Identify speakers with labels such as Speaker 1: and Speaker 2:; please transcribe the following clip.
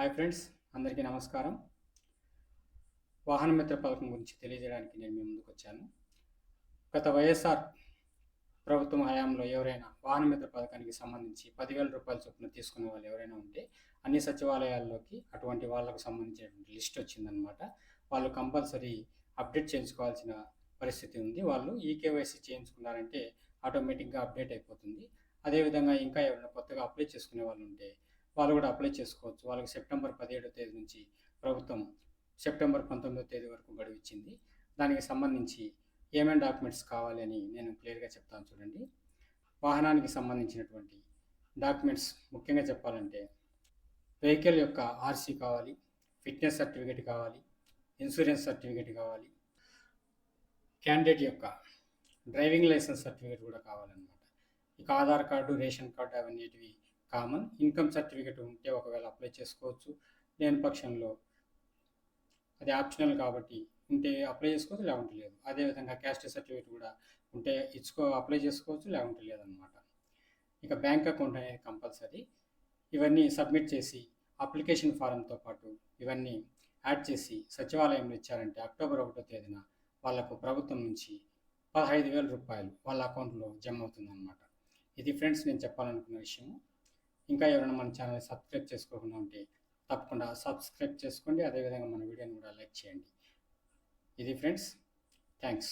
Speaker 1: Hi friends అందరికీ నమస్కారం. వాహన మిత్ర పథకం గురించి తెలియజేయడానికి నేను మీ ముందుకు వచ్చాను. గత వైఎస్ఆర్ ప్రభుత్వం హయాంలో ఎవరైనా వాహన మిత్ర పథకానికి సంబంధించి పదివేల రూపాయల చొప్పున తీసుకునే వాళ్ళు ఎవరైనా ఉంటే అన్ని సచివాలయాల్లోకి అటువంటి వాళ్ళకు సంబంధించినటువంటి లిస్ట్ వచ్చిందనమాట వాళ్ళు కంపల్సరీ అప్డేట్ చేయించుకోవాల్సిన పరిస్థితి ఉంది. వాళ్ళు ఈ కేవైసీ చేయించుకున్నారంటే ఆటోమేటిక్గా అప్డేట్ అయిపోతుంది. అదేవిధంగా ఇంకా ఎవరైనా కొత్తగా అప్లై చేసుకునే వాళ్ళు ఉంటే వాళ్ళు కూడా అప్లై చేసుకోవచ్చు. వాళ్ళకి సెప్టెంబర్ పదిహేడో తేదీ నుంచి ప్రభుత్వం సెప్టెంబర్ పంతొమ్మిదో తేదీ వరకు గడువు ఇచ్చింది. దానికి సంబంధించి ఏమేమి డాక్యుమెంట్స్ కావాలి అని నేను క్లియర్గా చెప్తాను చూడండి. వాహనానికి సంబంధించినటువంటి డాక్యుమెంట్స్ ముఖ్యంగా చెప్పాలంటే వెహికల్ యొక్క ఆర్సీ కావాలి ఫిట్నెస్ సర్టిఫికేట్ కావాలి ఇన్సూరెన్స్ సర్టిఫికేట్ కావాలి క్యాండిడేట్ యొక్క డ్రైవింగ్ లైసెన్స్ సర్టిఫికేట్ కూడా కావాలన్నమాట. ఇక ఆధార్ కార్డు రేషన్ కార్డు అవన్నీటివి కామన్ ఇన్కమ్ సర్టిఫికేట్ ఉంటే ఒకవేళ అప్లై చేసుకోవచ్చు. లేని పక్షంలో అది ఆప్షనల్ కాబట్టి ఉంటే అప్లై చేసుకోవచ్చు లేకుంటే లేదు. అదేవిధంగా క్యాస్ట్ సర్టిఫికేట్ కూడా ఉంటే ఇచ్చుకో అప్లై చేసుకోవచ్చు లేకుంటే లేదనమాట ఇక బ్యాంక్ అకౌంట్ అనేది కంపల్సరీ ఇవన్నీ సబ్మిట్ చేసి అప్లికేషన్ ఫారంతో పాటు ఇవన్నీ యాడ్ చేసి సచివాలయంలో ఇచ్చారంటే అక్టోబర్ ఒకటో తేదీన వాళ్ళకు ప్రభుత్వం నుంచి పదహైదు వేల రూపాయలు వాళ్ళ అకౌంట్లో జమ అవుతుందన్నమాట. ఇది ఫ్రెండ్స్ నేను చెప్పాలనుకున్న విషయము. ఇంకా ఎవరైనా మన ఛానల్ సబ్స్క్రైబ్ చేసుకోకుండా ఉంటే తప్పకుండా సబ్స్క్రైబ్ చేసుకోండి. అదేవిధంగా మన వీడియోని కూడా లైక్ చేయండి. ఇది ఫ్రెండ్స్ థ్యాంక్స్.